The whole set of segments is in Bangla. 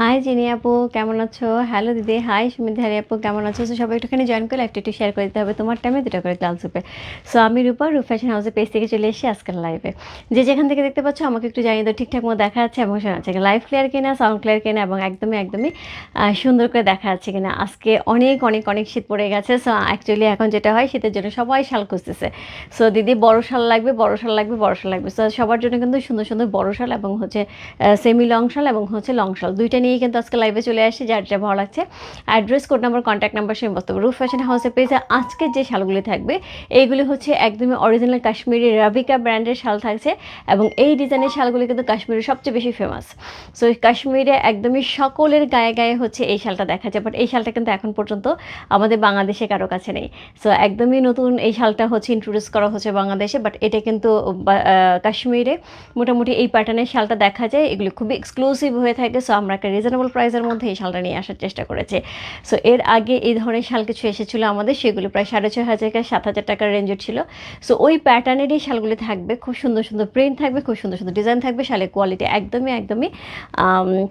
হাই জিনি আপু কেমন আছো? হ্যালো দিদি। হাই সুমিত। হারি আপু কেমন আছো? সো সবাই একটুখানি জয়েন করলে একটু একটু শেয়ার করে দিতে হবে। তোমার টাইমে দুটো করে ক্লাস হবে সো আমি রূপা রূপ ফ্যাশন হাউসের পেজ থেকে চলে এসেছি আজকের লাইভে যে যেখান থেকে দেখতে পাচ্ছ, আমাকে একটু জানিয়ে দাও, ঠিকঠাক মতো দেখা যাচ্ছে এবং শোনা যাচ্ছে লাইভ ক্লিয়ার কিনা সাউন্ড ক্লিয়ার কিনা এবং একদমই একদমই সুন্দর করে দেখা যাচ্ছে কিনা। আজকে অনেক অনেক অনেক শীত পড়ে গেছে। সো অ্যাকচুয়ালি এখন যেটা হয়, শীতের জন্য সবাই শাল খুঁজতেছে। সো দিদি, বড় শাল লাগবে, বড় শাল লাগবে, বড় শাল লাগবে। সো সবার জন্য কিন্তু সুন্দর সুন্দর বড় শাল এবং হচ্ছে সেমি লং শাল এবং হচ্ছে লং শাল। দুইটা নিয়েই কিন্তু আজকে লাইভে চলে আসে, যার যা ভালো লাগছে। Address code number contact number সেই বস্তব রুফ ফ্যাশন হাউসের পেজে আজকে যে শালগুলি থাকবে, এইগুলি হচ্ছে একদমই অরিজিনাল কাশ্মীরি রাবিকা ব্র্যান্ডের শাল থাকছে এবং এই ডিজাইনের শালগুলি কিন্তু কাশ্মীরের সবচেয়ে বেশি ফেমাস সো কাশ্মীরে একদমই সকলের গায়ে গায়ে হচ্ছে এই শালটা দেখা যায় বাট এই শালটা কিন্তু এখন পর্যন্ত আমাদের বাংলাদেশে কারও কাছে নেই। সো একদমই নতুন এই শালটা হচ্ছে ইন্ট্রোডিউস করা হচ্ছে বাংলাদেশে বাট এটা কিন্তু কাশ্মীরে মোটামুটি এই প্যাটার্নের শালটা দেখা যায়। এগুলো খুবই এক্সক্লুসিভ হয়ে থাকে সো আমরা রিজনেবল প্রাইসের মধ্যে এই শালটা নিয়ে আসার চেষ্টা করেছি। সো এর আগে এই ধরনের শাল কিছু এসেছিল আমাদের, সেগুলো প্রায় সাড়ে ছয় হাজার সাত হাজার টাকার রেঞ্জের ছিল। সো ওই প্যাটার্নেরই শালগুলি থাকবে, খুব সুন্দর সুন্দর প্রিন্ট থাকবে, খুব সুন্দর সুন্দর ডিজাইন থাকবে, শালের কোয়ালিটি একদমই একদমই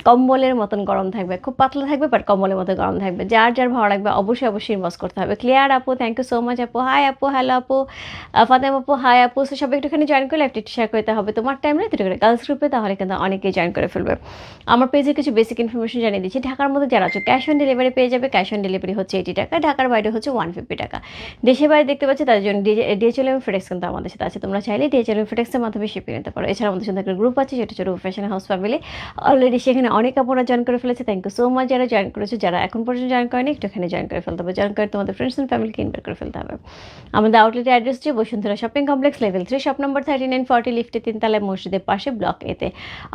কম্বলের মতন গরম থাকবে। খুব পাতলা থাকবে বাট কম্বলের মতো গরম থাকবে। যার যার ভালো লাগবে, অবশ্যই অবশ্যই ইনভেস্ট করতে হবে। ক্লিয়ার আপু থ্যাংক ইউ সো মাচ আপু। হাই আপু হ্যালো আপু। ফাতেম আপু হাই আপু। সো সবাই একটুখানি জয়েন করলে, একটু শেয়ার করতে হবে। তোমার টাইমে দুটো করে গার্লস গ্রুপে তাহলে কিন্তু অনেকেই জয়েন করে ফেলবে। আমার পেজে কিছু বেসিক ইনফরমেশন জানিয়ে দিচ্ছি, ঢাকার মধ্যে যারা আছো ক্যাশ অন ডেলিভারি পেয়ে যাবে ক্যাশ অন ডেলিভারি হচ্ছে এইটি টাকা, ঢাকার বাইরে হচ্ছে ওয়ান ফিফটি টাকা। দেশের বাইরে দেখতে পাচ্ছি তাদের জন্য ডিএচএল এবং ফেডেক্স কিন্তু আমাদের সাথে আছে। তোমরা চাইলে ডিএচএল এবং ফেডেক্সের মাধ্যমে শিপিং নিতে পারো। এছাড়া আমাদের সাথে একটা গ্রুপ আছে হচ্ছে রূপ ফ্যাশন হাউস ফ্যামিলি অলরেডি সেখানে অনেক আপনারা জয়েন করে ফেলেছে। থ্যাংক ইউ সো মাচ যারা জয়েন করেছ। যারা এখন পর্যন্ত জয়েন করেনি, একটুখানি জয়েন করে ফেলতে হবে। জয়েন করে তোমাদের ফ্রেন্ডস অ্যান্ড ফ্যামিলিকে ইনভাইট করে ফেলতে হবে। আমাদের আউটলেট অ্যাড্রেস হচ্ছে Bashundhara shopping complex level three shop number thirty nine forty লিফটে তিনতলায় মসজিদের পাশে ব্লক এতে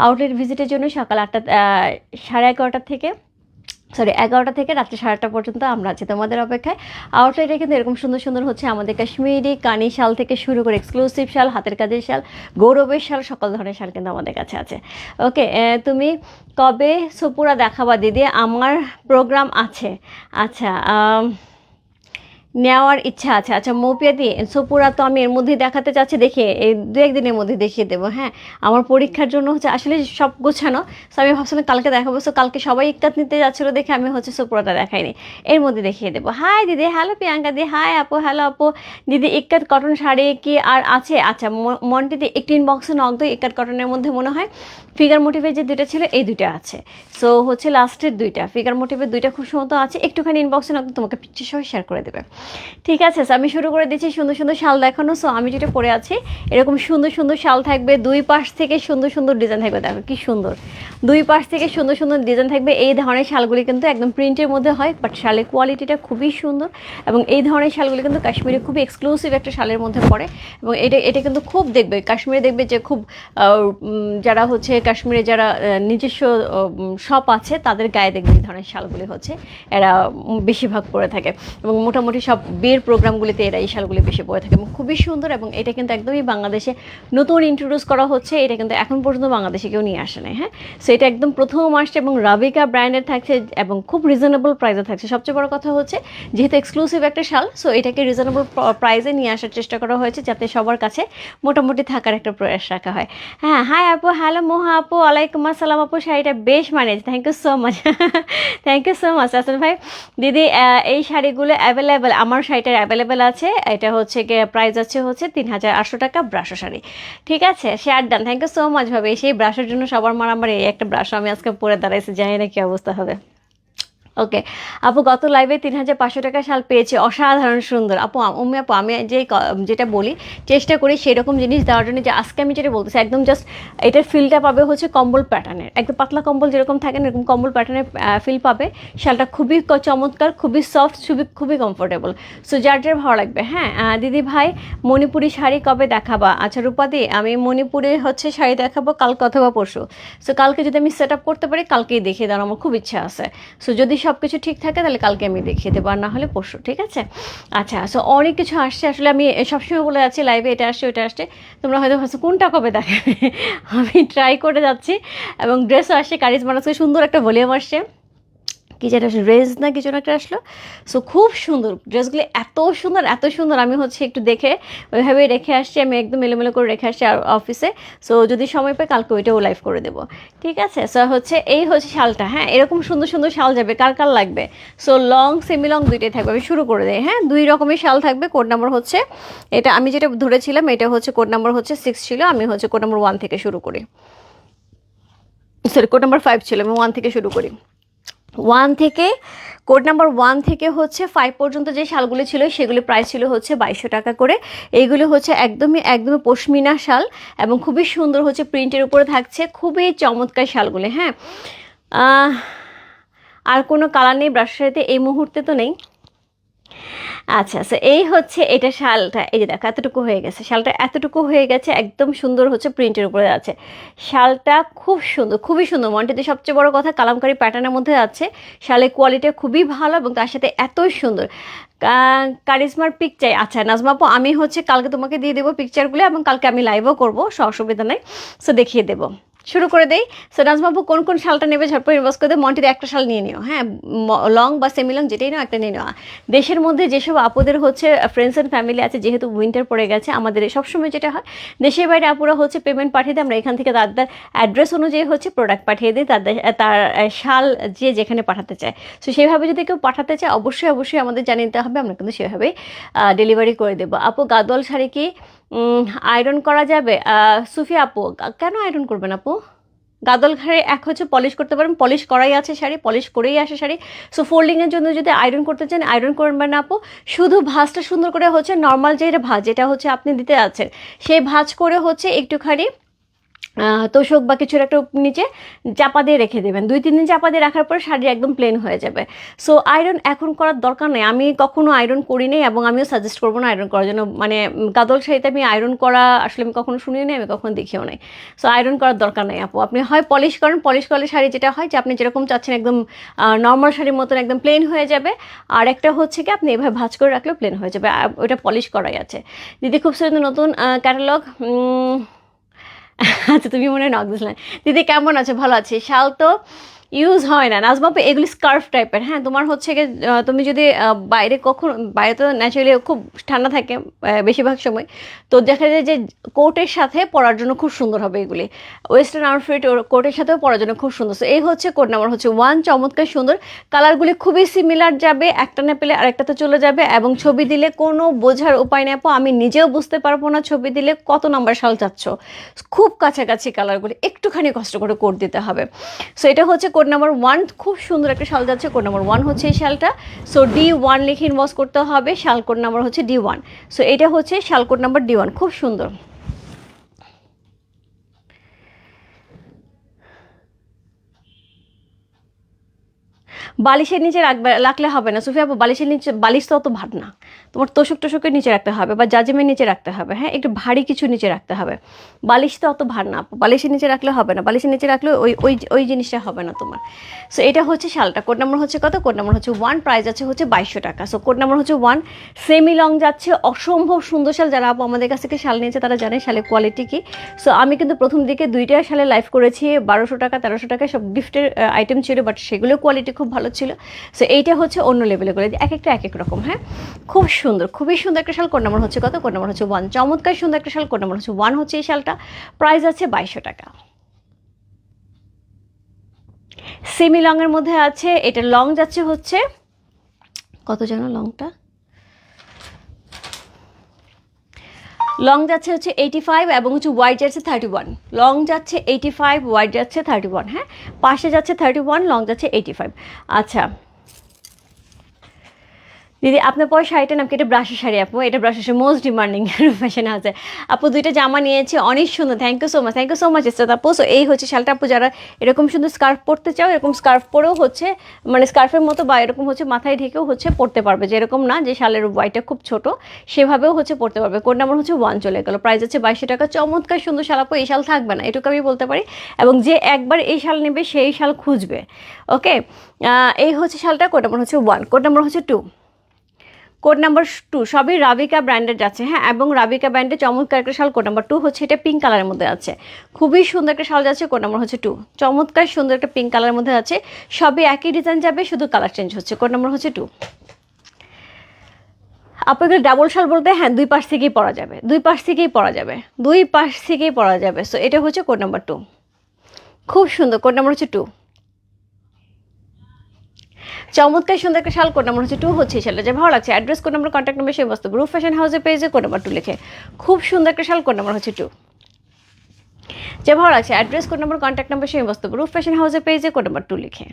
আউটলেট ভিজিটের জন্য সকাল আটটা সাড়ে এগারোটা থেকে সরি এগারোটা থেকে রাত্রি সাড়ে আটটা পর্যন্ত আমরা আছি তোমাদের অপেক্ষায়। আউটলেটে কিন্তু এরকম সুন্দর সুন্দর হচ্ছে আমাদের কাশ্মীরি, কানি শাল থেকে শুরু করে এক্সক্লুসিভ শাল, হাতের কাজের শাল, গৌরবের শাল, সকল ধরনের শাল কিন্তু আমাদের কাছে আছে। ওকে তুমি কবে সুপুরা দেখাবা দিদি? আমার প্রোগ্রাম আছে। আচ্ছা নেওয়ার ইচ্ছা আছে। আচ্ছা মৌপিয়াদি, সুপুরা তো আমি এর মধ্যেই দেখাতে চাচ্ছি, দেখে, এই দু একদিনের মধ্যে দেখিয়ে দেবো হ্যাঁ? আমার পরীক্ষার জন্য হচ্ছে, আসলে সব গোছানো সো আমি ভাবছিলাম কালকে দেখাবো সো কালকে সবাই ইকতাত নিতে যাচ্ছিল দেখে আমি হচ্ছে সুপুরাটা দেখাইনি। এর মধ্যে দেখিয়ে দেবো। হাই দিদি, হ্যালো প্রিয়াঙ্কা দি, হাই আপু, হ্যালো আপু। দিদি, ইক্কাত কটন শাড়ি কি আর আছে? আচ্ছা মনটিতে একটি ইনবক্সে নক দিই, ইক্কাত কটনের মধ্যে মনে হয়। ফিগার মোটিভের যে দুইটা ছিল, এই দুইটা আছে। সো হচ্ছে লাস্টের দুইটা। ফিগার মোটিভের দুইটা খুব সুন্দর আছে। একটুখানি ইনবক্সে নক তোমাকে পিকচার সহ শেয়ার করে দেবে। ঠিক আছে আমি শুরু করে দিচ্ছি সুন্দর সুন্দর শাল দেখানো। সো আমি যেটা পরে আছি, এরকম সুন্দর সুন্দর শাল থাকবে, দুই পাশ থেকে সুন্দর সুন্দর ডিজাইন থাকবে। দেখো, কি সুন্দর। দুই পাশ থেকে সুন্দর সুন্দর ডিজাইন থাকবে। এই ধরনের শালগুলি কিন্তু একদম প্রিন্টের মধ্যে হয় বাট শালের কোয়ালিটিটা খুবই সুন্দর। এবং এই ধরনের শালগুলি কিন্তু কাশ্মীরে খুব এক্সক্লুসিভ একটা শালের মধ্যে পড়ে। এবং এটা এটা কিন্তু খুব দেখবে, কাশ্মীরে দেখবে যে খুব যারা হচ্ছে কাশ্মীরে যারা নিজস্ব শপ আছে, তাদের গায়ে দেখবে এই ধরনের শালগুলি হচ্ছে। এরা বেশিরভাগ পরে থাকে এবং মোটামুটি সব বিয়ের প্রোগ্রামগুলিতে এরা এই শালগুলি বেশি পরে থাকে এবং খুবই সুন্দর এবং এটা কিন্তু একদমই বাংলাদেশে নতুন ইন্ট্রোডিউস করা হচ্ছে। এটা কিন্তু এখন পর্যন্ত বাংলাদেশে কেউ নিয়ে আসে নাই হ্যাঁ? সো এটা একদম প্রথম আসছে এবং রাবিকা ব্র্যান্ডের থাকছে এবং খুব রিজনেবল প্রাইসে থাকছে। সবচেয়ে বড় কথা হচ্ছে, যেহেতু এক্সক্লুসিভ একটা শাল সো এটাকে রিজনেবল প্রাইসে নিয়ে আসার চেষ্টা করা হয়েছে যাতে সবার কাছে মোটামুটি থাকার একটা প্রয়াস রাখা হয়। হ্যাঁ হাই আপু হ্যালো মোহা আপু ওয়ালাইকুম আসসালাম আপু। শাড়িটা বেশ মানে thank you so much thank you so much আসল ভাই, দিদি এই শাড়িগুলো অ্যাভেলেবেল আমার শাড়িটার অ্যাভেলেবেল আছে। এটা হচ্ছে গিয়ে প্রাইস আছে হচ্ছে তিন হাজার আটশো টাকা ব্রাশো শাড়ি। ঠিক আছে? Share done thank you so much ভাবে। সেই ব্রাশের জন্য সবার মার আমার এই একটা ব্রাশ আমি আজকে পরে দাঁড়াইছি, জানি না কি অবস্থা হবে। ওকে আপু, গত লাইভে তিন হাজার পাঁচশো টাকা শাল পেয়েছে। অসাধারণ সুন্দর। আপু, আমি আপু, আমি যে যেটা বলি, চেষ্টা করি সেরকম জিনিস দেওয়ার জন্য যে আজকে আমি যেটা বলতেছি, একদম জাস্ট এটার ফিলটা পাবে হচ্ছে কম্বল প্যাটার্নের একদম পাতলা কম্বল যেরকম থাকে না, এরকম কম্বল প্যাটার্নের ফিল পাবে। শালটা খুবই চমৎকার, খুবই সফট খুবই খুবই কমফোর্টেবল সো যার যার ভালো লাগবে হ্যাঁ? দিদি ভাই, মণিপুরি শাড়ি কবে দেখাবা? আচ্ছা রূপাদি, আমি মণিপুরে হচ্ছে শাড়ি দেখাবো কালকে অথবা পরশু। সো কালকে যদি আমি সেট আপ করতে পারি, কালকেই দেখিয়ে দেওয়ার আমার খুব ইচ্ছা আছে। সো যদি কিছু ঠিক থাকে, তাহলে কালকে আমি দেখিয়ে দেবো, আর না হলে পরশু, ঠিক আছে? আচ্ছা সো অনেক কিছু আসছে, আসলে আমি সবসময় বলে যাচ্ছি লাইভে এটা আসছে ওটা আসছে, তোমরা হয়তো ভাবছ, কোনটা কবে দেখাবে? আমি ট্রাই করে যাচ্ছি, এবং ড্রেসও আসছে, কারিজ মানুষকে সুন্দর একটা ভলিউম আসছে। কি যেটা রেজ না কিছু একটা আসলো। সো খুব সুন্দর। ড্রেসগুলি এত সুন্দর এত সুন্দর। আমি হচ্ছে একটু দেখে, ওইভাবেই রেখে আসছি। আমি একদম এলোমেলো করে রেখে আসছি অফিসে। সো যদি সময় পাই কালকে ওইটাও লাইভ করে দেবো। ঠিক আছে? সো হচ্ছে এই হচ্ছে শালটা হ্যাঁ? এরকম সুন্দর সুন্দর শাল যাবে। কার কার লাগবে? সো লং সেমি লং দুইটাই থাকবে। আমি শুরু করে দিই হ্যাঁ? দুই রকমের শাল থাকবে। কোড নাম্বার হচ্ছে, এটা আমি যেটা ধরেছিলাম, এটা হচ্ছে কোড নাম্বার হচ্ছে সিক্স ছিল। আমি হচ্ছে কোড নাম্বার ওয়ান থেকে শুরু করি। সরি কোড নাম্বার ফাইভ ছিল। আমি ওয়ান থেকে শুরু করি। ওয়ান থেকে কোড নাম্বার ওয়ান থেকে হচ্ছে ফাইভ পর্যন্ত যে শালগুলি ছিল, সেগুলি প্রাইস ছিল হচ্ছে বাইশশো টাকা করে। এইগুলো হচ্ছে একদমই একদমই পশমিনা শাল এবং খুবই সুন্দর হচ্ছে প্রিন্টের উপরে থাকছে খুবই চমৎকার শালগুলি হ্যাঁ। আর কোনো কালার নেই ব্রাশারিতে এই মুহূর্তে তো নেই। আচ্ছা আচ্ছা এই হচ্ছে এটা শালটা। এই যে দেখো, এতটুকু হয়ে গেছে। শালটা এতটুকু হয়ে গেছে, একদম সুন্দর হচ্ছে প্রিন্টের উপরে আছে। শালটা খুব সুন্দর, খুবই সুন্দর। মনটিতে সবচেয়ে বড় কথা কালামকারি প্যাটার্নের মধ্যে আছে। শালের কোয়ালিটি খুবই ভালো এবং তার সাথে এতই সুন্দর। কা- কারিজমার পিক চাই আচ্ছা নাজমা আপু আমি হচ্ছে কালকে তোমাকে দিয়ে দেবো পিকচারগুলো এবং কালকে আমি লাইভও করব সো অসুবিধা নেই। সো দেখিয়ে দেবো। শুরু করে দেই। সো নাজমাপু কোন কোন শালটা নেবে ঝটপট ইনভেস্ট করে দেবে মন্টিতে একটা শাল নিয়ে নিও। হ্যাঁ লং বা সেমি লং যেটাই নাও, একটা নিয়ে নেওয়া। দেশের মধ্যে যেসব আপুদের হচ্ছে ফ্রেন্ডস অ্যান্ড ফ্যামিলি আছে, যেহেতু উইন্টার পড়ে গেছে, আমাদের সবসময় যেটা হয়, দেশের বাইরে আপুরা হচ্ছে পেমেন্ট পাঠিয়ে দিই আমরা এখান থেকে তাদের অ্যাড্রেস অনুযায়ী হচ্ছে প্রোডাক্ট পাঠিয়ে দিই তাদের তার শাল যে যেখানে পাঠাতে চায়। সো সেইভাবে যদি কেউ পাঠাতে চায়, অবশ্যই অবশ্যই আমাদের জানিয়ে দিতে হবে, আমরা কিন্তু সেভাবেই ডেলিভারি করে দেবো। আপু, গাদোয়াল শাড়ি কি আয়রন করা যাবে? সুফি আপু কেন আয়রন করবেন আপু? গাদল ঘাড়ে এক হচ্ছে পলিশ করতে পারেন পলিশ করাই আছে শাড়ি পলিশ করেই আসে শাড়ি। সো ফোল্ডিংয়ের জন্য যদি আয়রন করতে চান আয়রন করবেন না আপু। শুধু ভাজটা সুন্দর করে হচ্ছে নর্মাল যে ভাজ, যেটা হচ্ছে আপনি দিতে যাচ্ছেন, সেই ভাঁজ করে হচ্ছে একটুখানি তোষক বা কিছুর একটা নিচে চাপা দিয়ে রেখে দেবেন। দুই, তিন দিন চাপা দিয়ে রাখার পর শাড়ি একদম প্লেন হয়ে যাবে। সো আয়রন এখন করার দরকার নেই। আমি কখনো আয়রন করিনি এবং আমিও সাজেস্ট করব না আয়রন করার জন্য। মানে গাদল শাড়িতে আমি আয়রন করা আসলে আমি কখনো শুনিও নি আমি কখনো দেখিও নাই। সো আয়রন করার দরকার নেই আপু। আপনি হয় পলিশ করেন পলিশ করলে শাড়ি যেটা হয় যে, আপনি যেরকম চাচ্ছেন একদম নর্মাল শাড়ির মতন একদম প্লেন হয়ে যাবে। আর একটা হচ্ছে কি, আপনি এভাবে ভাজ করে রাখলেও প্লেন হয়ে যাবে। ওটা পলিশ করাই আছে। দিদি খুব সুন্দর নতুন ক্যাটালগ আচ্ছা তুমি মনে হয় নক দিছিলেন দিদি কেমন আছো? ভালো আছি? শাল তো? ইউজ হয় না। নাজমাপু এগুলি স্কার্ফ টাইপের হ্যাঁ তোমার হচ্ছে গিয়ে তুমি যদি বাইরে কখন, বাইরে তো ন্যাচারালি খুব ঠান্ডা থাকে বেশিরভাগ সময়। তো দেখা যায় যে কোটের সাথে পরার জন্য খুব সুন্দর হবে এগুলি। ওয়েস্টার্ন আউটফিট কোটের সাথেও পরার জন্য খুব সুন্দর। এই হচ্ছে কোট নাম্বার হচ্ছে ওয়ান চমৎকার সুন্দর। কালারগুলি খুবই সিমিলার যাবে, একটা না পেলে আরেকটাতে চলে যাবে। এবং ছবি দিলে কোনো বোঝার উপায় নেই আপু, আমি নিজেও বুঝতে পারব না ছবি দিলে কত নাম্বার শাল চাচ্ছ। খুব কাছাকাছি কালারগুলি একটুখানি কষ্ট করে কোট দিতে হবে। সো এটা হচ্ছে কোড নাম্বার ওয়ান, খুব সুন্দর একটা শাল যাচ্ছে, কোড নাম্বার ওয়ান হচ্ছে এই শালটা। সো ডি ওয়ান লিখে ইনভস করতে হবে, শাল কোড নাম্বার হচ্ছে ডি ওয়ান সো এটা হচ্ছে শাল কোড নাম্বার ডি ওয়ান খুব সুন্দর। বালিশের নিচে রাখবে রাখলে হবে না। সুফিয়া আপু, বালিশের নিচে বালিশ তো অত ভার না। তোমার তোষক টোষকের নিচে রাখতে হবে বা জাজিমের নিচে রাখতে হবে। হ্যাঁ একটু ভারী কিছু নিচে রাখতে হবে। বালিশ তো অত ভার না। বালিশের নিচে রাখলে হবে না। বালিশের নিচে রাখলে ওই ওই ওই জিনিসটা হবে না তোমার। সো এটা হচ্ছে শালটা কোড নাম্বার হচ্ছে কত? কোড নাম্বার হচ্ছে ওয়ান প্রাইস আছে হচ্ছে বাইশশো টাকা। সো কোড নাম্বার হচ্ছে ওয়ান সেমি লং যাচ্ছে। অসম্ভব সুন্দর শাল। যারা আপু আমাদের কাছ থেকে শাল নিয়েছে তারা জানে শালের কোয়ালিটি কী। সো আমি কিন্তু প্রথম দিকে দুইটা শালে লাইভ করেছি। বারোশো টাকা তেরোশো টাকা সব গিফটের আইটেম ছিল বাট সেগুলো কোয়ালিটি খুব ভালো ছিল সো এইটা হচ্ছে অন্য লেভেলে করে। এক একটা, এক এক রকম হ্যাঁ? খুব সুন্দর, খুবই সুন্দর একটা শাল। কোন নম্বর হচ্ছে কত? কোন নম্বর হচ্ছে ওয়ান চমৎকার সুন্দর একটা শাল। কোন নম্বর হচ্ছে ওয়ান হচ্ছে এই শালটা। প্রাইস আছে বাইশশো টাকা। সেমি লংয়ের মধ্যে আছে। এটা লং যাচ্ছে হচ্ছে, কত যেন লংটা লং যাচ্ছে হচ্ছে এইটি ফাইভ এবং হচ্ছে ওয়াইড যাচ্ছে থার্টি ওয়ান লং যাচ্ছে এইটি ফাইভ ওয়াইড যাচ্ছে থার্টি ওয়ান হ্যাঁ? পাশে যাচ্ছে থার্টি ওয়ান লং যাচ্ছে এইটি ফাইভ আচ্ছা দিদি, আপনার পরে শাড়িটার নাম কি? এটা ব্রাশের শাড়ি আপু। এটা ব্রাশের মোস্ট ডিমান্ডিং ফ্যাশনে আছে। আপু, দুইটা জামা নিয়েছে। অনেক সুন্দর। Thank you so much thank you so much ইস্তাদ আপু। সো এই হচ্ছে শালটা আপু, যারা এরকম সুন্দর স্কার্ফ পরতে চাও, এরকম স্কার্ফ পরেও হচ্ছে মানে স্কার্ফের মতো বা এরকম হচ্ছে মাথায় ঢেকেও হচ্ছে পরতে পারবে। যে এরকম না, যে শালের ওয়াইটা খুব ছোট, সেভাবেও হচ্ছে পরতে পারবে। কোড নাম্বার হচ্ছে ওয়ান চলে গেল। প্রাইস হচ্ছে বাইশশো টাকা। চমৎকার সুন্দর শাল আপু। এই শাল থাকবে না, এটুকু আমি বলতে পারি। এবং যে একবার এই শাল নেবে, সেই শাল খুঁজবে। ওকে এই হচ্ছে শালটা। কোড নাম্বার হচ্ছে ওয়ান কোড নাম্বার হচ্ছে টু কোড নাম্বার টু, সবই রাবিকা ব্র্যান্ডের যাচ্ছে হ্যাঁ এবং রাবিকা ব্র্যান্ডের চমৎকার একটা শাল কোড নাম্বার টু হচ্ছে এটা পিঙ্ক কালারের মধ্যে আছে। খুবই সুন্দর একটা শাল যাচ্ছে, কোড নাম্বার হচ্ছে টু। চমৎকার সুন্দর একটা পিঙ্ক কালারের মধ্যে আছে, সবই একই ডিজাইন যাবে, শুধু কালার চেঞ্জ হচ্ছে, কোড নাম্বার হচ্ছে টু। আপনাদের ডাবল শাল বলতে হ্যাঁ দুই পাশ থেকেই পরা যাবে, দুই পাশ থেকেই পরা যাবে, দুই পাশ থেকেই পরা যাবে সো এটা হচ্ছে কোড নাম্বার টু। খুব সুন্দর, কোড নাম্বার হচ্ছে টু। চমৎকার সুন্দর একটা শাল, কোড নাম্বার হচ্ছে টু হচ্ছে শালটা। যে ভালো লাগছে address code number contact number সেই বস্তু। গ্রুপ ফ্যাশন হাউসে পেজে কোড নাম্বার টু লিখে। খুব সুন্দর একটা শাল, কোড নাম্বার হচ্ছে টু যে ভালো লাগছে address code number contact number সেই বস্তু। গ্রুপ ফ্যাশন হাউসে পেজে কোড নাম্বার টু লিখে।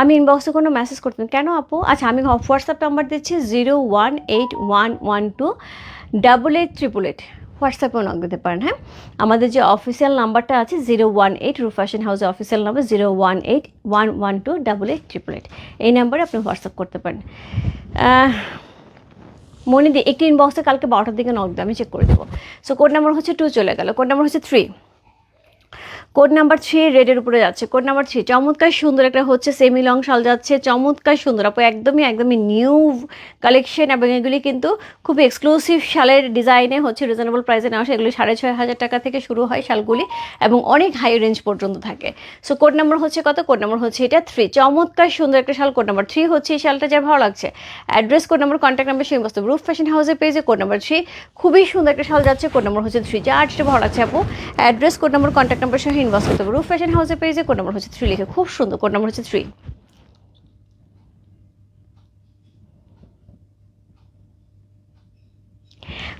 আমি ইনবক্সে কোনো মেসেজ করতেন কেন আপু? আচ্ছা আমি হোয়াটসঅ্যাপ নাম্বার দিচ্ছি zero one eight one one two double eight triple eight হোয়াটসঅ্যাপেও knock দিতে পারেন হ্যাঁ? আমাদের যে অফিসিয়াল নাম্বারটা আছে জিরো ওয়ান এইট রু ফ্যাশন হাউসের official number zero one eight one one two double eight triple eight এই নাম্বারে আপনি হোয়াটসঅ্যাপ করতে পারেন। মনে দিয়ে একটি ইনবক্সে কালকে বারোটার দিকে নক দিয়ে আমি চেক করে দেবো। সো কোড নাম্বার হচ্ছে টু চলে গেল কোড নাম্বার হচ্ছে থ্রি কোড নাম্বার থ্রি রেডের উপরে যাচ্ছে, কোড নাম্বার থ্রি, চমৎকার সুন্দর একটা হচ্ছে সেমি লং শাল যাচ্ছে, চমৎকার সুন্দর, আপু একদমই একদমই নিউ কালেকশন এবং এগুলি কিন্তু খুব এক্সক্লুসিভ শালের ডিজাইনে হচ্ছে রিজনেবল প্রাইসে নেওয়া। এগুলি সাড়ে ছয় হাজার টাকা থেকে শুরু হয় শালগুলি এবং অনেক হাই রেঞ্জ পর্যন্ত থাকে। সো কোড নাম্বার হচ্ছে কত? কোড নাম্বার হচ্ছে এটা থ্রি চমৎকার সুন্দর একটা শাল, কোড নাম্বার থ্রি হচ্ছে এই শালটা যা ভালো লাগছে। Address code number contact number সেই বস্তু রুফ ফ্যাশন হাউসের পেজে কোড নাম্বার থ্রি খুবই সুন্দর একটা শাল যাচ্ছে, কোড নাম্বার হচ্ছে থ্রি যা যেটা ভালো লাগছে, আপু। Address code number contact number সহ ইনবক্স করতে হবে রুফ ফ্যাশন হাউসের পেজে কোড নম্বর হচ্ছে থ্রি লিখে খুব সুন্দর কোড নম্বর হচ্ছে থ্রি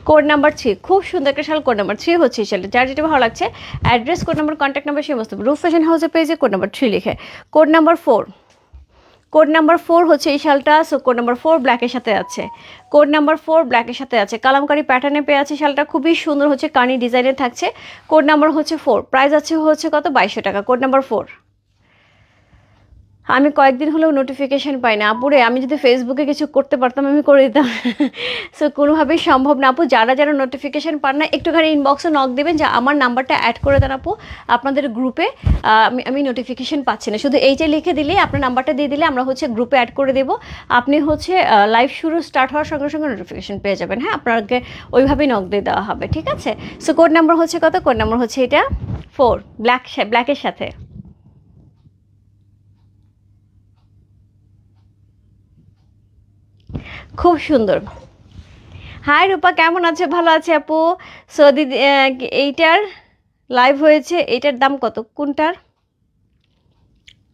কোড নাম্বার থ্রি খুব সুন্দর একটা শাল কোড নাম্বার থ্রি হচ্ছে এই যার যেটা ভালো লাগছে address code number contact number সেই মস্ত রুফ ফ্যাশন হাউসের পেজে কোড নাম্বার থ্রি লিখে। Code number four code number four হচ্ছে এই শালটা সো কোড নাম্বার ফোর ব্ল্যাকের সাথে আছে। কোড নাম্বার ফোর ব্ল্যাকের সাথে আছে। কালামকারি প্যাটার্নে পেয়ে আছে শালটা, খুবই সুন্দর হচ্ছে, কানি ডিজাইনে থাকছে। কোড নাম্বার হচ্ছে ফোর প্রাইস আছে হচ্ছে কত? বাইশশো টাকা। কোড নাম্বার ফোর আমি কয়েকদিন হলেও নোটিফিকেশন পাই না। আপুরে, আমি যদি ফেসবুকে কিছু করতে পারতাম, আমি করে দিতাম। সো কোনোভাবেই সম্ভব না আপু। যারা যারা নোটিফিকেশন পান না, একটুখানি ইনবক্সে নক দেবেন যে আমার নাম্বারটা অ্যাড করে দেন আপু আপনাদের গ্রুপে আমি আমি নোটিফিকেশন পাচ্ছি না। শুধু এইটা লিখে দিলে আপনার নাম্বারটা দিয়ে দিলে আমরা হচ্ছে গ্রুপে অ্যাড করে দেবো। আপনি হচ্ছে লাইভ শুরু স্টার্ট হওয়ার সঙ্গে সঙ্গে নোটিফিকেশান পেয়ে যাবেন। হ্যাঁ আপনাকে ওইভাবেই নক দিয়ে দেওয়া হবে, ঠিক আছে? সো কোড নাম্বার হচ্ছে কত? কোড নাম্বার হচ্ছে এটা? ফোর ব্ল্যাক ব্ল্যাকের সাথে। খুব সুন্দর। হাই রূপা, কেমন আছে? ভালো আছে আপু। সো দিদি এইটার লাইভ হয়েছে, এইটার দাম কত? কোনটার?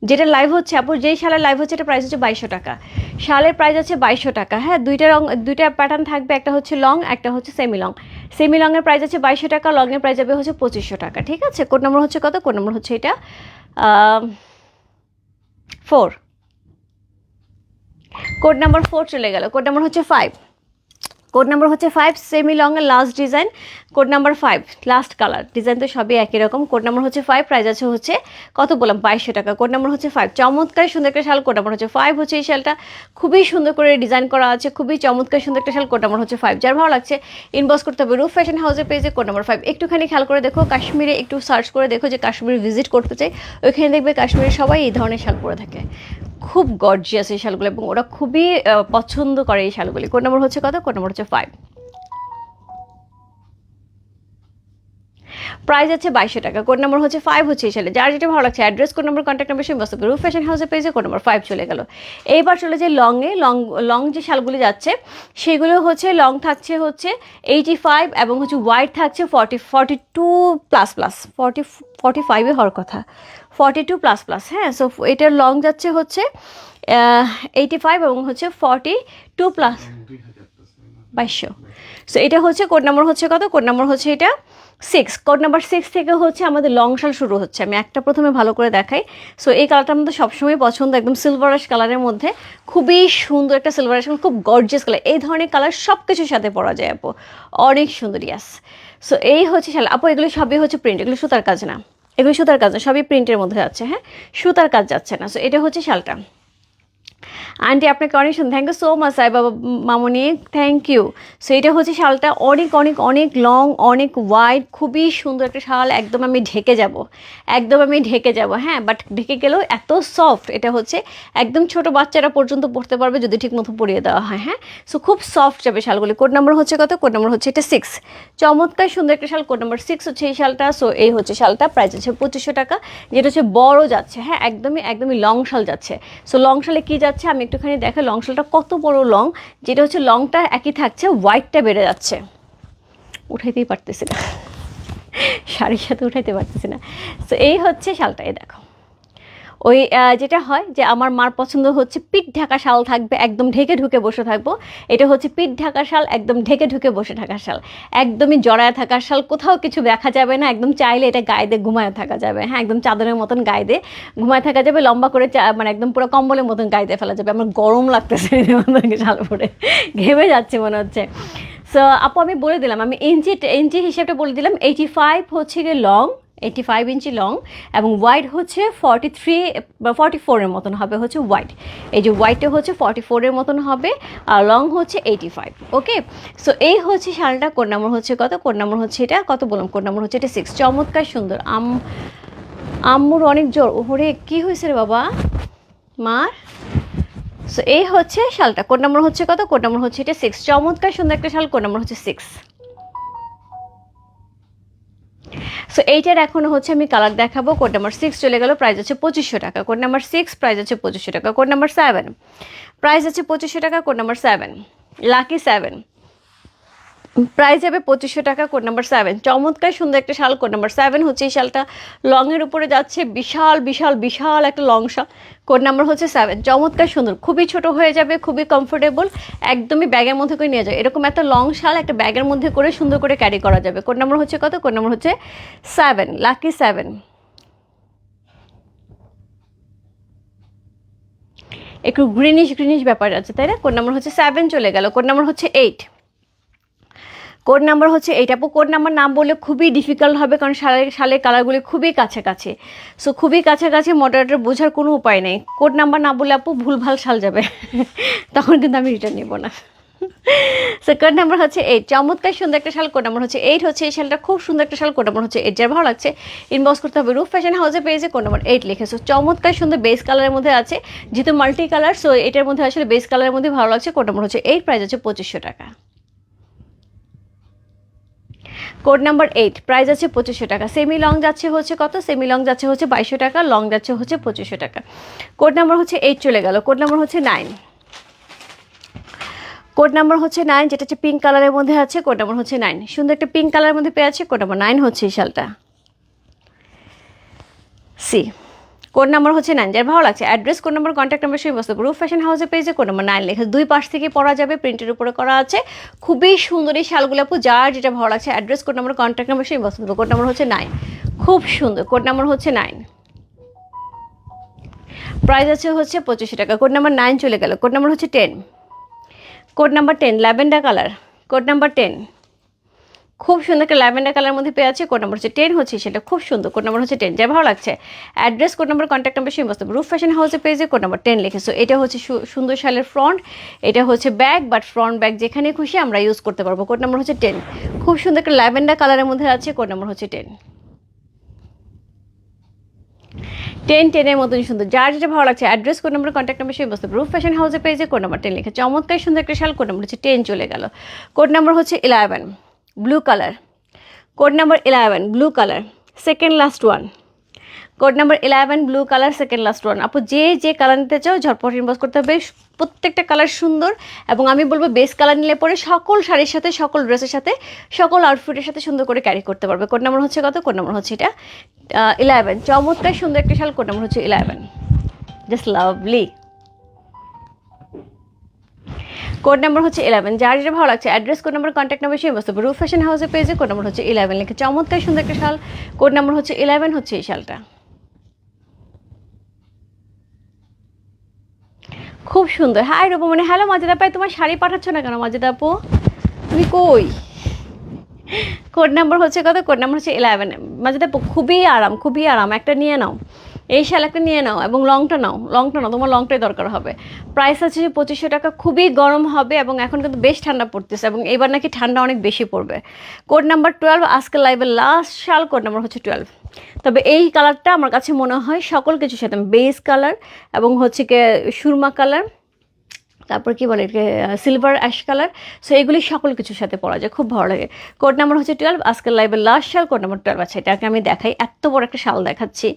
যেটা লাইভ হচ্ছে আপু, যেই শালের লাইভ হচ্ছে, এটা প্রাইস হচ্ছে বাইশশো টাকা। শালের প্রাইস আছে বাইশশো টাকা। হ্যাঁ দুইটা রং, দুইটা প্যাটার্ন থাকবে, একটা হচ্ছে লং একটা হচ্ছে সেমি লং সেমি লংয়ের প্রাইস আছে বাইশশো টাকা লংয়ের প্রাইস যাবে হচ্ছে পঁচিশশো টাকা। ঠিক আছে? কোন নম্বর হচ্ছে কত? কোন নম্বর হচ্ছে এটা ফোর কোড নাম্বার ফোর চলে গেল, কোড নাম্বার হচ্ছে ফাইভ কোড নাম্বার হচ্ছে five semi long লংয়ের last design code number five last colour design তো সবই একই রকম। কোড নাম্বার হচ্ছে ফাইভ প্রাইস আছে হচ্ছে কত বললাম? বাইশশো টাকা। কোড নাম্বার হচ্ছে ফাইভ চমৎকার সুন্দর একটা শাল। কোড নাম্বার হচ্ছে ফাইভ হচ্ছে এই শালটা। খুবই সুন্দর করে ডিজাইন করা আছে। খুবই চমৎকার সুন্দর একটা শাল। কোড নাম্বার হচ্ছে ফাইভ যার ভালো লাগছে ইনবক্স করতে হবে রুফ ফ্যাশন হাউসের পেজে কোড নাম্বার ফাইভ একটুখানি খেয়াল করে দেখো, কাশ্মীরে একটু সার্চ করে দেখো যে কাশ্মীর ভিজিট করতে চাই। ওইখানে দেখবে কাশ্মীরে সবাই এই ধরনের শাল পরে থাকে। খুব গর্জিয়াস এই শালগুলো এবং ওরা খুবই পছন্দ করে এই শালগুলি। কোন নম্বর হচ্ছে কত? কোন নম্বর হচ্ছে ফাইভ প্রাইস আছে বাইশশো টাকা। কোড নম্বর হচ্ছে ফাইভ হচ্ছে এই শালে। যার যেটা ভালো লাগছে address code number contact number সেই বস্তু রুফ ফ্যাশন হাউসের পেজে কোড নম্বর ফাইভ চলে গেল। এইবার চলে যে লংয়ে লং লং যে শালগুলি যাচ্ছে, সেগুলো হচ্ছে লং থাকছে হচ্ছে এইটি ফাইভ এবং হচ্ছে হোয়াইট থাকছে forty forty two plus plus forty forty ফাইভে হওয়ার কথা। ফর্টি টু প্লাস প্লাস হ্যাঁ? সো এটার লং যাচ্ছে হচ্ছে এইটি ফাইভ এবং হচ্ছে ফর্টি টু প্লাস বাইশশো। সো এটা হচ্ছে কোড নাম্বার হচ্ছে কত? কোড নাম্বার হচ্ছে এটা সিক্স কোড নাম্বার সিক্স থেকে হচ্ছে আমাদের লং শাল শুরু হচ্ছে। আমি একটা প্রথমে ভালো করে দেখাই। সো এই কালারটা আমাদের সবসময় পছন্দ, একদম সিলভারাশ কালারের মধ্যে। খুবই সুন্দর একটা সিলভারাশ খুব গর্জিয়াস কালার এই ধরনের কালার সব কিছুর সাথে পরা যায়, আপু। অনেক সুন্দর ইয়াস সো এই হচ্ছে শাল। আপু, এগুলো সবই হচ্ছে প্রিন্ট এগুলো সুতার কাজ না। এগুলো সুতার কাজ সবই প্রিন্টের মধ্যে যাচ্ছে হ্যাঁ? সুতার কাজ যাচ্ছে না। সো এটা হচ্ছে শালটা। আন্টি, আপনাকে অনেক থ্যাংক ইউ সো মাচ সাই বাবা মামনি। থ্যাংক ইউ সো এটা হচ্ছে শালটা। অনেক অনেক অনেক লং অনেক ওয়াইড খুবই সুন্দর একটা শাল। একদম আমি ঢেকে যাব। একদম আমি ঢেকে যাব হ্যাঁ? বাট ঢেকে গেলেও এত সফট এটা হচ্ছে একদম ছোট বাচ্চারা পর্যন্ত পড়তে পারবে যদি ঠিক মতো পরিয়ে দেওয়া হয় হ্যাঁ? সো খুব সফট যাবে শালগুলি। কোড নাম্বার হচ্ছে কত? কোড নাম্বার হচ্ছে এটা সিক্স চমৎকার সুন্দর একটা শাল। কোড নাম্বার সিক্স হচ্ছে এই শালটা। সো এই হচ্ছে শালটা। প্রাইস আছে পঁচিশশো টাকা। যেটা হচ্ছে বড় যাচ্ছে হ্যাঁ? একদমই একদমই লং শাল যাচ্ছে। সো লং শালে কী যাচ্ছে আমি একটুখানি দেখা লং শালটা কত বড় লং যেটা হচ্ছে লংটা একই থাকছে হোয়াইটটা বেড়ে যাচ্ছে। উঠাইতেই পারতেছি না। শাড়ির সাথে উঠাইতে পারতেছি না। তো এই হচ্ছে শালটা দেখো। ওই যেটা হয় যে আমার মার পছন্দ হচ্ছে পিঠ ঢাকা শাল থাকবে, একদম ঢেকে ঢুকে বসে থাকব। এটা হচ্ছে পিঠ ঢাকা শাল, একদম ঢেকে ঢুকে বসে থাকা শাল। একদমই জড়ায় থাকা শাল, কোথাও কিছু দেখা যাবে না, একদম চাইলে এটা গায়ে দিয়ে ঘুমায় থাকা যাবে। হ্যাঁ একদম চাদরের মতন গায়ে দিয়ে ঘুমায় থাকা যাবে, লম্বা করে মানে একদম পুরো কম্বলের মতন গায়ে দিয়ে ফেলা যাবে। আমার গরম লাগতেছে শাল পরে। ঘেমে যাচ্ছে মনে হচ্ছে। সো আপু, আমি বলে দিলাম, আমি ইঞ্চি ইঞ্চি হিসেবটা বলে দিলাম এইটি ফাইভ হচ্ছে গিয়ে long eighty five inch long এবং ওয়াইড হচ্ছে ফর্টি থ্রি বা ফর্টি ফোরের মতন হবে হচ্ছে ওয়াইড এই যে ওয়াইডটা হচ্ছে ফর্টি ফোরের মতন হবে, আর লং হচ্ছে এইটি ফাইভ ওকে সো এই হচ্ছে শালটা কোন নাম্বার হচ্ছে কত? কোন নাম্বার হচ্ছে এটা, কত বললাম? কোন নাম্বার হচ্ছে এটা সিক্স চমৎকার, সুন্দর। আম, আম্মুর অনেক জোর ওরে কী হয়েছে রে বাবা? মার? সো এই হচ্ছে শালটা। কোন নাম্বার হচ্ছে কত? কোন নাম্বার হচ্ছে এটা সিক্স চমৎকার, সুন্দর একটা শাল কোন নাম্বার হচ্ছে সিক্স সো এইটার এখন হচ্ছে আমি কালার দেখাবো। কোড নাম্বার সিক্স চলে গেল প্রাইস আছে পঁচিশশো টাকা। কোড নাম্বার সিক্স প্রাইস আছে পঁচিশশো টাকা। কোড নাম্বার সেভেন প্রাইস আছে পঁচিশশো টাকা। Code number seven lucky seven price যাবে পঁচিশশো টাকা, কোড নাম্বার সেভেন চমৎকার সুন্দর একটা শাল, কোড নাম্বার সেভেন হচ্ছে এই শালটা। লংয়ের উপরে যাচ্ছে বিশাল বিশাল বিশাল একটা লং শাল, কোড নাম্বার হচ্ছে সেভেন চমৎকার সুন্দর, খুবই ছোট হয়ে যাবে, খুবই কমফোর্টেবল একদমই ব্যাগের মধ্যে করে নিয়ে যাবে। এরকম একটা লং শাল একটা ব্যাগের মধ্যে করে সুন্দর করে ক্যারি করা যাবে। কোড নাম্বার হচ্ছে কত? কোড নাম্বার হচ্ছে সেভেন লাকি সেভেন একটু গ্রিনিশ গ্রিনিশ ব্যাপার আছে, তাই না? কোড নাম্বার হচ্ছে সেভেন চলে গেল, কোড নাম্বার হচ্ছে এইট কোড নাম্বার হচ্ছে এইটা। আপু কোড নাম্বার নাম বললে খুবই ডিফিকাল্ট হবে কারণ সালের সালের কালারগুলি খুবই কাছাকাছি। সো খুবই কাছাকাছি মডারেটর বোঝার কোনো উপায় নেই। কোড নাম্বার না বললে আপু ভুলভাল সাল যাবে। তখন কিন্তু আমি রিটার্ন নেব না। সো কোড নাম্বার হচ্ছে এইট চমৎকার সুন্দর একটা শাল কোড নাম্বার হচ্ছে এইট হচ্ছে এই শালটা খুব সুন্দর একটা শাল কোড নাম্বার হচ্ছে এইট যার ভালো লাগছে ইনবক্স করতে হবে। রুফ ফ্যাশন হাউসে পেয়েছে কোড নাম্বার এইট লিখেছো চমৎকার সুন্দর বেস কালারের মধ্যে আছে, যেহেতু মাল্টি কালার সো এটার মধ্যে আসলে বেস কালারের মধ্যে ভালো লাগছে। কোড নাম্বার হচ্ছে এইট প্রাইস আছে পঁচিশশো টাকা। কোড নাম্বার এইট প্রাইস আছে পঁচিশশো টাকা। সেমি লং যাচ্ছে হচ্ছে কত? সেমি লং যাচ্ছে হচ্ছে বাইশশো টাকা লং যাচ্ছে হচ্ছে পঁচিশশো টাকা। কোড নাম্বার হচ্ছে এইট চলে গেল। কোড নাম্বার হচ্ছে নাইন কোড নাম্বার হচ্ছে নাইন যেটা হচ্ছে পিঙ্ক কালারের মধ্যে আছে কোড নাম্বার হচ্ছে নাইন সুন্দর একটা পিঙ্ক কালারের মধ্যে পেয়ে আছে কোড নাম্বার নাইন হচ্ছে এই শালটা। সি কোড নাম্বার হচ্ছে নাইন, যার ভালো লাগছে। Address, code number, contact number, সেই বস্তু গ্রুপ ফ্যাশন হাউসে পেয়েছে কোড নাম্বার নাইন লেখা দুই পাশ থেকে পড়া যাবে, প্রিন্টের উপরে করা আছে। খুবই সুন্দর এই শালগুলো আপু, যার যেটা ভালো লাগছে, address, code number, contact number, সেই বস্তু কোড নাম্বার হচ্ছে নাইন। খুব সুন্দর, কোড নাম্বার হচ্ছে নাইন। প্রাইস আছে হচ্ছে পঁচিশশো টাকা। কোড নাম্বার নাইন চলে গেল। কোড নাম্বার হচ্ছে ten. Code number ten, lavender colour. Code number ten. খুব সুন্দর একটা ল্যাভেন্ডার কালার মধ্যে পেয়ে আছে। কোড নাম্বার হচ্ছে টেন হচ্ছে সেটা খুব সুন্দর। কোড নাম্বার হচ্ছে টেন যা ভালো লাগছে। Address code number contact number সেই বস্তু রুফ ফ্যাশন হাউসে পেয়েছে, কোড নাম্বার টেন লিখেছো। এটা হচ্ছে সু- সুন্দর শালের ফ্রন্ট এটা হচ্ছে ব্যাগ বাট ফ্রন্ট ব্যাগ যেখানে খুশি আমরা ইউজ করতে পারব। কোড নাম্বার হচ্ছে টেন খুব সুন্দর একটা ল্যাভেন্ডার কালারের মধ্যে আছে, কোড নাম্বার হচ্ছে টেন টেন টেনের মতন সুন্দর। যার যেটা ভালো লাগছে address code number contact number সেই বস্তু রুফ ফ্যাশন হাউসে পেয়েছে, কোড নাম্বার টেন লিখে চমৎকার সুন্দর একটা শাল, কোড নাম্বার হচ্ছে টেন চলে গেল। কোড নাম্বার হচ্ছে eleven blue colour code number eleven blue colour second last one code number eleven blue colour second last one আপু, যে যে কালার নিতে চাও, ঝটপট ইনবক্স করতে হবে। প্রত্যেকটা কালার সুন্দর এবং আমি বলব বেস কালার নিলে পরে সকল শাড়ির সাথে, সকল ড্রেসের সাথে, সকল আউটফিটের সাথে সুন্দর করে ক্যারি করতে পারবে। কোড নাম্বার হচ্ছে কত? কোড নাম্বার হচ্ছে এটা ইলেভেন চমৎকার সুন্দর একটা শাল কোড নাম্বার হচ্ছে eleven just lovely code number হচ্ছে ইলেভেন যার যেটা ভালো লাগছে address code number contact number সেই বস্তু রুফ ফ্যাশন হাউসে পেয়েছে কোড নাম্বার হচ্ছে ইলেভেন লিখে চমৎকার, সুন্দর একটা শাল। কোড নাম্বার হচ্ছে ইলেভেন হচ্ছে এই শালটা। খুব সুন্দর। হ্যাঁ হাই মানে হ্যালো মাজেদা পাই তোমার শাড়ি পাঠাচ্ছ না কেন মাজেদা আপু? তুমি কই? কোড নাম্বার হচ্ছে কত? কোড নাম্বার হচ্ছে ইলেভেন মাজেদা আপু, খুবই আরাম খুবই আরাম। একটা নিয়ে নাও। এই শাল একটা নিয়ে নাও এবং লংটা নাও লংটা নাও, তোমার লংটাই দরকার হবে। প্রাইস আছে যে পঁচিশশো টাকা, খুবই গরম হবে এবং এখন কিন্তু বেশ ঠান্ডা পড়তেছে এবং এবার নাকি ঠান্ডা অনেক বেশি পড়বে। কোড নাম্বার টুয়েলভ আজকে লাইভের লাস্ট শাল কোড নাম্বার হচ্ছে টুয়েলভ তবে এই কালারটা আমার কাছে মনে হয় সকল কিছুর সাথে বেস কালার এবং হচ্ছে কি সুরমা কালার তারপর কি বলে সিলভার অ্যাশ কালার সো এগুলি সকল কিছুর সাথে পরা যায়, খুব ভালো লাগে। কোড নাম্বার হচ্ছে টুয়েলভ আজকের লাইভের লাস্ট শাল কোড নাম্বার টুয়েলভ আছে এটাকে আমি দেখাই, এত বড় একটা শাল দেখাচ্ছি।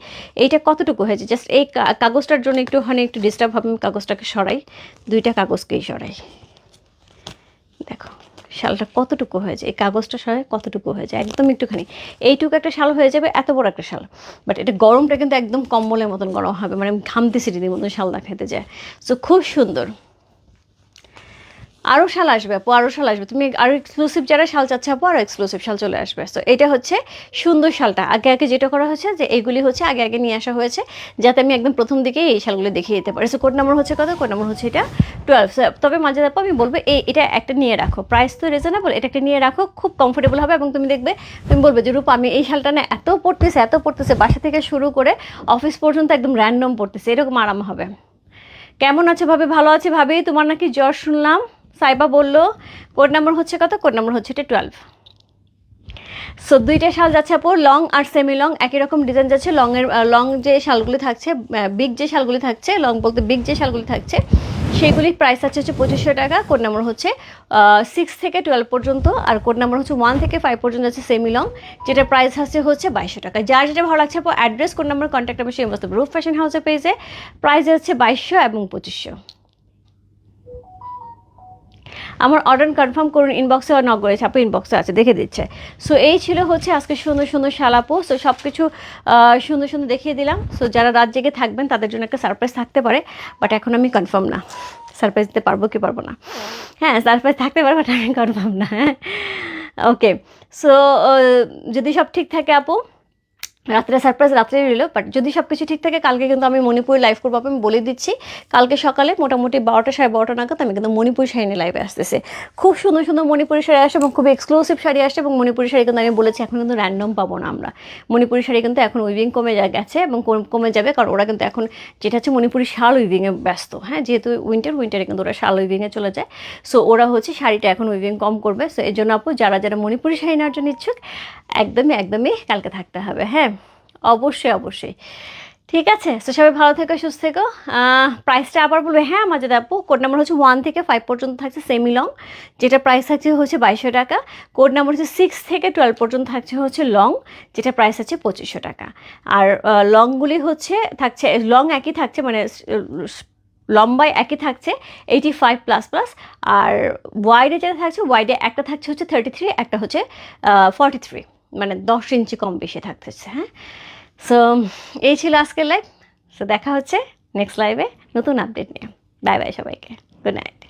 এইটা কতটুকু হয়েছে? জাস্ট এই কাগজটার জন্য একটুখানি একটু ডিস্টার্ব হবে, আমি কাগজটাকে সরাই। দুইটা কাগজকেই সরাই। দেখো শালটা কতটুকু হয়েছে? এই কাগজটা সরাই, কতটুকু হয়েছে? একদম একটুখানি। এইটুকু একটা শাল হয়ে যাবে, এত বড় একটা শাল বাট এটা গরমটা কিন্তু একদম কম্বলের মতন গরম হবে। মানে ঘামতে সিটিদের মতন শাল দেখাতে যায়। সো খুব সুন্দর। আরও শাল আসবে আপু আরও শাল আসবে। তুমি আরও এক্সক্লুসিভ যারা শাল চাচ্ছে আপু আরও এক্সক্লুসিভ শাল চলে আসবে। তো এটা হচ্ছে সুন্দর শালটা। আগে আগে যেটা করা হয়েছে যে এইগুলি হচ্ছে আগে আগে নিয়ে আসা হয়েছে, যাতে আমি একদম প্রথম দিকেই এই শালগুলো দেখিয়ে দিতে পারি। সো কোড নাম্বার হচ্ছে কত? কোড নাম্বার হচ্ছে এটা টুয়েলভ তবে মাঝে আপু আমি বলব, এই এটা একটা নিয়ে রাখো। প্রাইস তো রিজনেবল এটা একটা নিয়ে রাখো, খুব কমফোর্টেবল হবে এবং তুমি দেখবে, তুমি বলবে যে রূপ, আমি এই শালটা না এত পড়তেছে এত পড়তেছে, বাসা থেকে শুরু করে অফিস পর্যন্ত একদম র্যান্ডম পড়তেছে, এরকম আরাম হবে। কেমন আছে ভাবে? ভালো আছে ভাবি? তোমার নাকি জ্বর শুনলাম। সাইবা বলল, কোড নাম্বার হচ্ছে কত? কোড নাম্বার হচ্ছে এটা টুয়েলভ. সো দুইটা শাল যাচ্ছে আপু, লং আর সেমি লং একই রকম ডিজাইন যাচ্ছে, লংয়ের লং যে শালগুলি থাকছে বিগ যে শালগুলি থাকছে, লং বলতে বিগ যে শালগুলি থাকছে সেগুলি প্রাইস আছে হচ্ছে পঁচিশশো টাকা। কোড নাম্বার হচ্ছে সিক্স থেকে টুয়েলভ পর্যন্ত। আর কোড নাম্বার হচ্ছে ওয়ান থেকে ফাইভ পর্যন্ত আছে সেমি লং যেটা প্রাইস আছে হচ্ছে বাইশশো টাকা। যার যেটা ভালো লাগছে আপু address code number contact number সেই মতো রুফ ফ্যাশন হাউসের পেজে প্রাইস হচ্ছে বাইশশো এবং পঁচিশশো। আমার অর্ডার কনফার্ম করুন ইনবক্সে আর নক আপু ইনবক্সে আছে, দেখে দিচ্ছে। সো এই ছিল হচ্ছে আজকে সুন্দর সুন্দর শালাপু সো সব কিছু সুন্দর সুন্দর দেখিয়ে দিলাম। সো যারা রাত জেগে থাকবেন, তাদের জন্য একটা সারপ্রাইজ থাকতে পারে বাট এখন আমি কনফার্ম না। সারপ্রাইজ দিতে পারব কি পারব না? হ্যাঁ সারপ্রাইজ থাকতে পারে বাট আমি কনফার্ম না। হ্যাঁ ওকে সো যদি সব ঠিক থাকে আপু? রাত্রে সারপ্রাইজ রাত্রে রইল বাট যদি সব কিছু ঠিক থাকে, কালকে কিন্তু আমি মণিপুর লাইভ করব। আমি বলে দিচ্ছি, কালকে সকালে মোটামুটি বারোটা সাড়ে বারোটা নাগাদ আমি কিন্তু মণিপুর শাড়ি নিয়ে লাইভে আসতেছে। খুব সুন্দর সুন্দর মণিপুরি শাড়ি আসে এবং খুব এক্সক্লুসিভ শাড়ি আসে এবং মণিপুরি শাড়ি কিন্তু আমি বলেছি, এখন কিন্তু র্যান্ডম পাবো না আমরা। মণিপুরি শাড়ি কিন্তু এখন উইভিং কমে যা গেছে এবং কম- যাবে, কারণ ওরা কিন্তু এখন যেটা হচ্ছে মণিপুরি শাল উইভিংয়ে ব্যস্ত। হ্যাঁ যেহেতু উইন্টার উইন্টারে কিন্তু ওরা শাল উইভিংয়ে চলে যায়। সো ওরা হচ্ছে শাড়িটা এখন উইভিং কম করবে। সো এর জন্য আপু, যারা যারা মণিপুরি শাড়ি নেওয়ার জন্য ইচ্ছুক, একদমই একদমই কালকে থাকতে হবে। হ্যাঁ? অবশ্যই অবশ্যই। ঠিক আছে, তো সবাই ভালো থেকো, সুস্থ থেকো। প্রাইসটা আবার বলবে হ্যাঁ মাঝে আপু কোড নাম্বার হচ্ছে ওয়ান থেকে ফাইভ পর্যন্ত থাকছে সেমি লং যেটা প্রাইস থাকছে হচ্ছে বাইশশো টাকা। কোড নাম্বার হচ্ছে সিক্স থেকে টুয়েলভ পর্যন্ত থাকছে হচ্ছে লং যেটা প্রাইস আছে পঁচিশশো টাকা। আর লংগুলি হচ্ছে, থাকছে লং একই থাকছে মানে লম্বায় একই থাকছে এইটি ফাইভ প্লাস প্লাস আর ওয়াইডে যেটা থাকছে ওয়াইডে একটা থাকছে হচ্ছে থার্টি থ্রি একটা হচ্ছে ফর্টি থ্রি মানে দশ ইঞ্চি কম বেশি থাকতেছে হ্যাঁ? সো এই ছিল আজকের লাইভ সো দেখা হচ্ছে নেক্সট লাইভে নতুন আপডেট নিয়ে। বাই বাই সবাইকে। Good night